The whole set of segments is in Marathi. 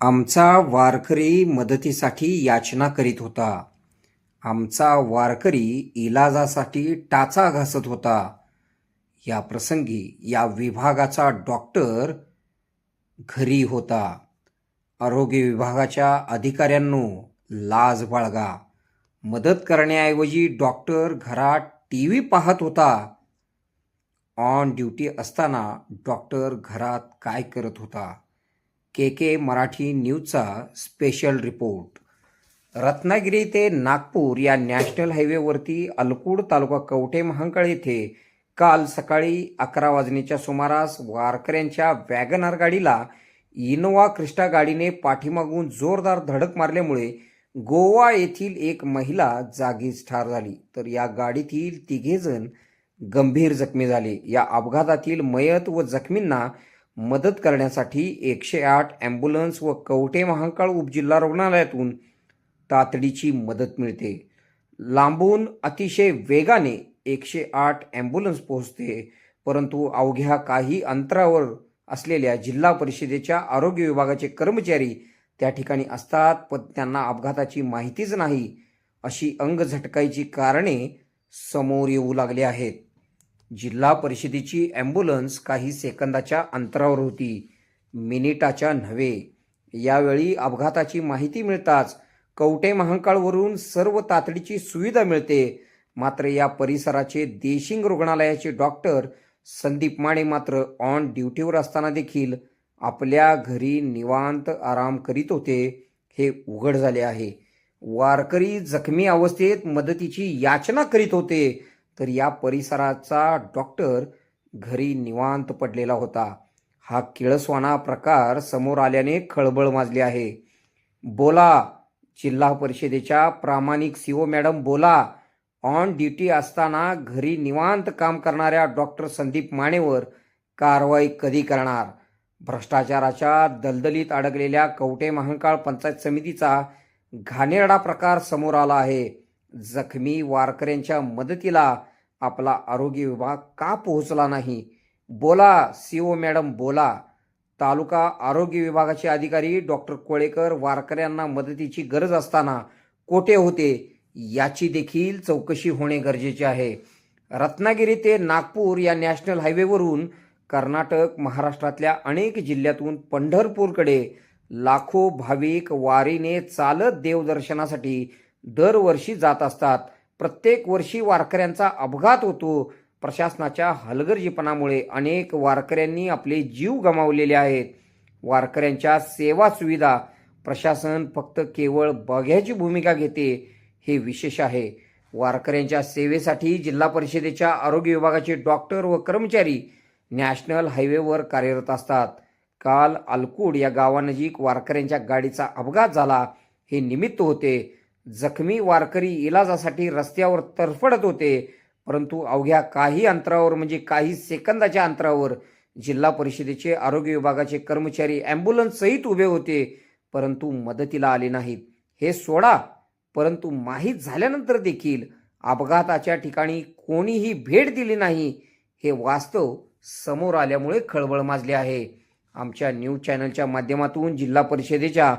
आमचा वारकरी मदतीसाठी याचना करीत होता. आमचा वारकरी इलाजासाठी टाचा घासत होता. या प्रसंगी या विभागाचा डॉक्टर घरी होता. आरोग्य विभागाच्या अधिकाऱ्यांनो लाज बाळगा. मदत करण्याऐवजी डॉक्टर घरात टी व्ही पाहत होता. ऑन ड्युटी असताना डॉक्टर घरात काय करत होता? के के मराठी न्यूजचा स्पेशल रिपोर्ट रत्नागिरी ते नागपूर या नॅशनल हायवेवरती अलकुड तालुका कवठे महांकाळ येथे काल सकाळी अकरा वाजण्याच्या सुमारास वारकऱ्यांच्या वॅगनार गाडीला इनोवा क्रिस्टा गाडीने पाठीमागून जोरदार धडक मारल्यामुळे गोवा येथील एक महिला जागीच ठार झाली. तर या गाडीतील तिघेजण गंभीर जखमी झाले. या अपघातातील मयत व जखमींना मदत करण्यासाठी एकशे आठ ॲम्ब्युलन्स व कवठे महांकाळ उपजिल्हा रुग्णालयातून तातडीची मदत मिळते. लांबून अतिशय वेगाने एकशे आठ ॲम्ब्युलन्स पोहोचते परंतु अवघ्या काही अंतरावर असलेल्या जिल्हा परिषदेच्या आरोग्य विभागाचे कर्मचारी त्या ठिकाणी असतात पण त्यांना अपघाताची माहितीच नाही अशी अंग झटकायची कारणे समोर येऊ लागली आहेत. जिल्हा परिषदेची ॲम्ब्युलन्स काही सेकंदाच्या अंतरावर होती. मिनिटाच्या नव्हे. यावेळी अपघाताची माहिती मिळताच कवटे महांकाळवरून सर्व तातडीची सुविधा मिळते. मात्र या परिसराचे देशिंग रुग्णालयाचे डॉक्टर संदीप माने मात्र ऑन ड्युटीवर असताना देखील आपल्या घरी निवांत आराम करीत होते हे उघड झाले आहे. वारकरी जखमी अवस्थेत मदतीची याचना करीत होते. तर या परिसराचा डॉक्टर घरी निवांत पडलेला होता. हा किळसवाना प्रकार समोर आल्याने खळबळ माजली आहे. बोला जिल्हा परिषदेच्या प्रामाणिक सीओ मॅडम बोला. ऑन ड्युटी असताना घरी निवांत काम करणाऱ्या डॉक्टर संदीप मानेवर कारवाई कधी करणार? भ्रष्टाचाराच्या दलदलीत अडकलेल्या कवटे महांकाळ पंचायत समितीचा घाणेरडा प्रकार समोर आला आहे. जखमी वारकऱ्यांच्या मदतीला आपला आरोग्य विभाग का पोहोचला नाही? बोला सी ओ मॅडम बोला. तालुका आरोग्य विभागाचे अधिकारी डॉक्टर कोळेकर वारकऱ्यांना मदतीची गरज असताना कोठे होते याची देखील चौकशी होणे गरजेचे आहे. रत्नागिरी ते नागपूर या नॅशनल हायवेवरून कर्नाटक महाराष्ट्रातल्या अनेक जिल्ह्यातून पंढरपूरकडे लाखो भाविक वारीने चालत देवदर्शनासाठी दरवर्षी जात असतात. प्रत्येक वर्षी वारकऱ्यांचा अपघात होतो. प्रशासनाच्या हलगर्जीपणामुळे अनेक वारकऱ्यांनी आपले जीव गमावलेले आहेत. वारकऱ्यांच्या सेवा सुविधा प्रशासन फक्त केवळ बघ्याची भूमिका घेते हे विशेष आहे. वारकऱ्यांच्या सेवेसाठी जिल्हा परिषदेच्या आरोग्य विभागाचे डॉक्टर व कर्मचारी नॅशनल हायवेवर कार्यरत असतात. काल अलकुड या गावानजीक वारकऱ्यांच्या गाडीचा अपघात झाला हे निमित्त होते. जखमी वारकरी इलाजासाठी रस्त्यावर तरफडत होते परंतु अवघ्या काही अंतरावर म्हणजे काही सेकंदाच्या अंतरावर जिल्हा परिषदेचे आरोग्य विभागाचे कर्मचारी ॲम्ब्युलन्ससहित उभे होते परंतु मदतीला आले नाहीत. हे सोडा परंतु माहीत झाल्यानंतर देखील अपघाताच्या ठिकाणी कोणीही भेट दिली नाही. हे वास्तव समोर आल्यामुळे खळबळ माजली आहे. आमच्या न्यूज चॅनलच्या माध्यमातून जिल्हा परिषदेच्या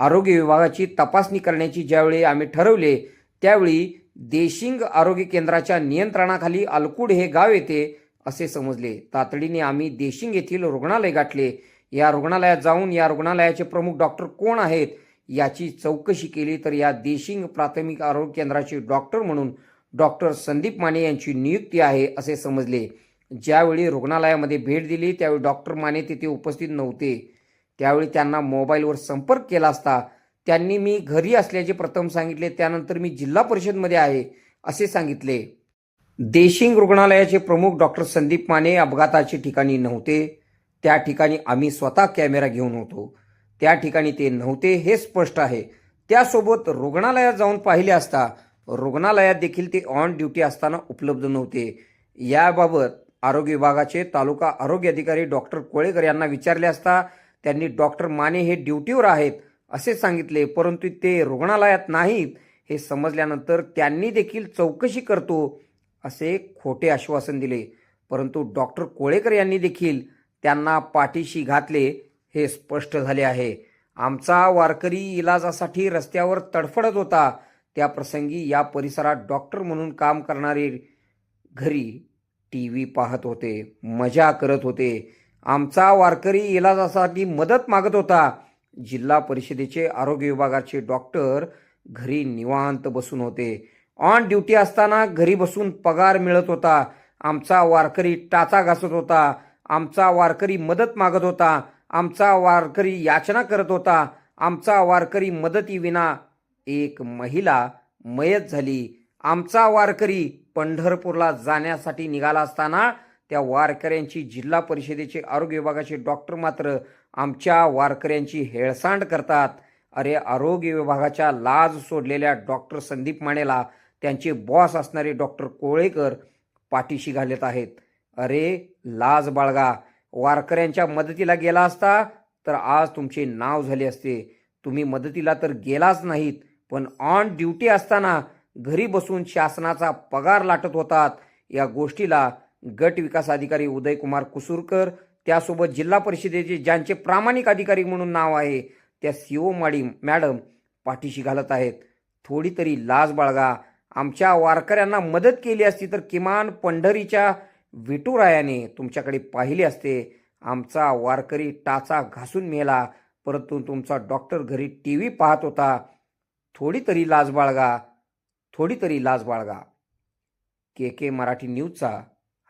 आरोग्य विभागाची तपासणी करण्याची ज्यावेळी आम्ही ठरवले त्यावेळी देशिंग आरोग्य केंद्राच्या नियंत्रणाखाली अलकुड हे गाव येते असे समजले. तातडीने आम्ही देशिंग येथील रुग्णालय गाठले. या रुग्णालयात जाऊन या रुग्णालयाचे प्रमुख डॉक्टर कोण आहेत याची चौकशी केली तर या देशिंग प्राथमिक आरोग्य केंद्राचे डॉक्टर म्हणून डॉक्टर संदीप माने यांची नियुक्ती आहे असे समजले. ज्यावेळी रुग्णालयामध्ये भेट दिली त्यावेळी डॉक्टर माने तिथे उपस्थित नव्हते. त्यावेळी त्यांना मोबाईलवर संपर्क केला असता त्यांनी मी घरी असल्याचे प्रथम सांगितले त्यानंतर मी जिल्हा परिषदमध्ये आहे असे सांगितले. देशिंग रुग्णालयाचे प्रमुख डॉक्टर संदीप माने अपघाताचे ठिकाणी नव्हते. त्या ठिकाणी आम्ही स्वतः कॅमेरा घेऊन होतो. त्या ठिकाणी ते नव्हते हे स्पष्ट आहे. त्यासोबत रुग्णालयात जाऊन पाहिले असता रुग्णालयात देखील ते ऑन ड्युटी असताना उपलब्ध नव्हते. याबाबत आरोग्य विभागाचे तालुका आरोग्य अधिकारी डॉक्टर कोळेकर यांना विचारले असता त्यांनी डॉक्टर माने हे ड्युटीवर आहेत असे सांगितले परंतु ते रुग्णालयात नाहीत. हे समजल्यानंतर त्यांनी देखील चौकशी करतो असे खोटे आश्वासन दिले. परंतु डॉक्टर कोळेकर यांनी देखील त्यांना पाठीशी घातले हे स्पष्ट झाले आहे. आमचा वारकरी इलाजासाठी रस्त्यावर तडफडत होता. त्या प्रसंगी या परिसरात डॉक्टर म्हणून काम करणारे घरी टी व्ही पाहत होते मजा करत होते. आमचा वारकरी इलाजासाठी मदत मागत होता. जिल्हा परिषदेचे आरोग्य विभागाचे डॉक्टर घरी निवांत बसून होते. ऑन ड्युटी असताना घरी बसून पगार मिळत होता. आमचा वारकरी टाचा घासत होता. आमचा वारकरी मदत मागत होता. आमचा वारकरी याचना करत होता. आमचा वारकरी मदतीविना एक महिला मयत झाली. आमचा वारकरी पंढरपूरला जाण्यासाठी निघाला असताना त्या वारकऱ्यांची जिल्हा परिषदेचे आरोग्य विभागाचे डॉक्टर मात्र आमच्या वारकऱ्यांची हेळसांड करतात. अरे आरोग्य विभागाच्या लाज सोडलेल्या डॉक्टर संदीप मानेला त्यांचे बॉस असणारे डॉक्टर कोळेकर पाठीशी घालत आहेत. अरे लाज बाळगा वारकऱ्यांच्या मदतीला गेला असता तर आज तुमचे नाव झाले असते. तुम्ही मदतीला तर गेलाच नाहीत पण ऑन ड्युटी असताना घरी बसून शासनाचा पगार लाटत होतात. या गोष्टीला गट विकास अधिकारी उदयकुमार कुसूरकर त्यासोबत जिल्हा परिषदेचे ज्यांचे प्रामाणिक अधिकारी म्हणून नाव आहे त्या सीओ माडी मॅडम पाठीशी घालत आहेत. थोडी तरी लाज बाळगा. आमच्या वारकऱ्यांना मदत केली असती तर किमान पंढरीच्या विटुरायाने तुमच्याकडे पाहिले असते. आमचा वारकरी टाचा घासून मेला परंतु तुमचा डॉक्टर घरी टी व्ही पाहत होता. थोडी तरी लाज बाळगा. थोडी तरी लाज बाळगा. के के मराठी न्यूजचा